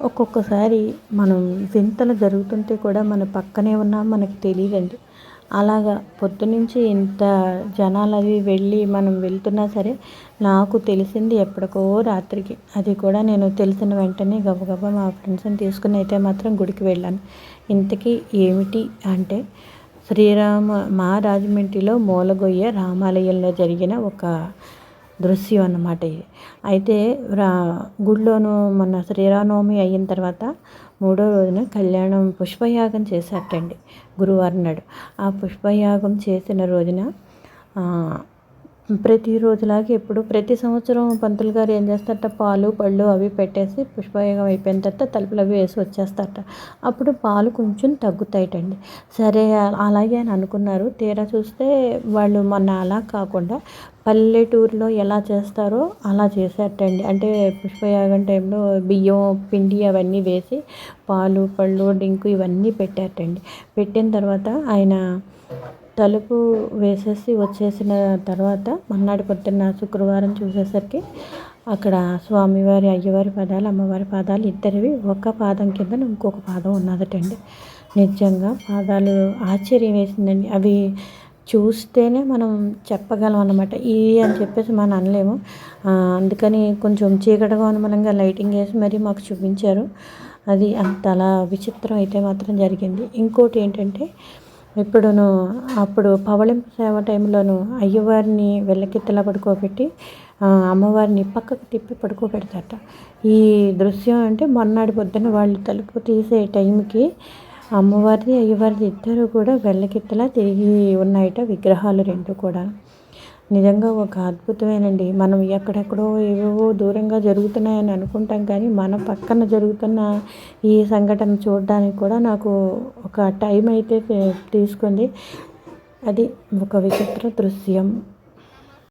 ఒక్కొక్కసారి మనం వింతలు జరుగుతుంటే కూడా మన పక్కనే ఉన్నా మనకు తెలియదండి. అలాగా పొద్దునుంచి ఇంత జనాలు అవి వెళ్ళి మనం వెళ్తున్నా సరే నాకు తెలిసింది ఎప్పటికో రాత్రికి. అది కూడా నేను తెలిసిన వెంటనే గబగబా మా ఫ్రెండ్స్ని తీసుకుని అయితే మాత్రం గుడికి వెళ్ళాను. ఇంతకీ ఏమిటి అంటే శ్రీరామ మా రాజమండ్రిలో మూలగొయ్య రామాలయంలో జరిగిన ఒక దృశ్యం అన్నమాట ఇది. అయితే రా గుడిలోను మొన్న శ్రీరామనవమి అయిన తర్వాత మూడో రోజున కళ్యాణం పుష్పయాగం చేశారటండి గురువారం నాడు. ఆ పుష్పయాగం చేసిన రోజున ప్రతిరోజులాగా ఎప్పుడు ప్రతి సంవత్సరం పంతులు గారు ఏం చేస్తారట? పాలు పళ్ళు అవి పెట్టేసి పుష్పయోగం అయిపోయిన తర్వాత తలుపులు అవి వేసి వచ్చేస్తారట. అప్పుడు పాలు కొంచెం తగ్గుతాయటండి. సరే అలాగే అని అనుకున్నారు. తీరా చూస్తే వాళ్ళు మొన్న అలా కాకుండా పల్లెటూరులో ఎలా చేస్తారో అలా చేసేటండి అంటే పుష్పయాగం టైంలో బియ్యం పిండి అవన్నీ వేసి పాలు పళ్ళు డింకు ఇవన్నీ పెట్టేటండి పెట్టిన తర్వాత ఆయన తలుపు వేసేసి వచ్చేసిన తర్వాత మర్నాడు పొద్దున్న శుక్రవారం చూసేసరికి అక్కడ స్వామివారి అయ్యవారి పాదాలు అమ్మవారి పాదాలు ఇద్దరివి ఒక పాదం కింద ఇంకొక పాదం ఉన్నదటండి. నిజంగా పాదాలు ఆశ్చర్యం వేసిందండి. అవి చూస్తేనే మనం చెప్పగలం అనమాట ఇది అని చెప్పేసి మనం అనలేము. అందుకని కొంచెం చీకటిగా అనుమానంగా లైటింగ్ వేసి మరీ మాకు చూపించారు. అది అంత అలా విచిత్రం అయితే మాత్రం జరిగింది. ఇంకోటి ఏంటంటే ఇప్పుడును అప్పుడు పవళింపు సేవ టైంలోను అయ్యవారిని వెళ్ళకిత్తలా పడుకోబెట్టి అమ్మవారిని పక్కకు తిప్పి పడుకోబెడతారట. ఈ దృశ్యం అంటే మొన్నటి పొద్దున వాళ్ళు తలుపు తీసే టైంకి అమ్మవారిది అయ్యవారిది ఇద్దరు కూడా వెళ్ళకిత్తలా తిరిగి ఉన్నాయట విగ్రహాలు రెండు కూడా. నిజంగా ఒక అద్భుతమేనండి. మనం ఎక్కడెక్కడో ఏవేవో దూరంగా జరుగుతున్నాయని అనుకుంటాం కానీ మన పక్కన జరుగుతున్న ఈ సంఘటన చూడడానికి కూడా నాకు ఒక టైం అయితే తీసుకుంది. అది ఒక విచిత్ర దృశ్యం.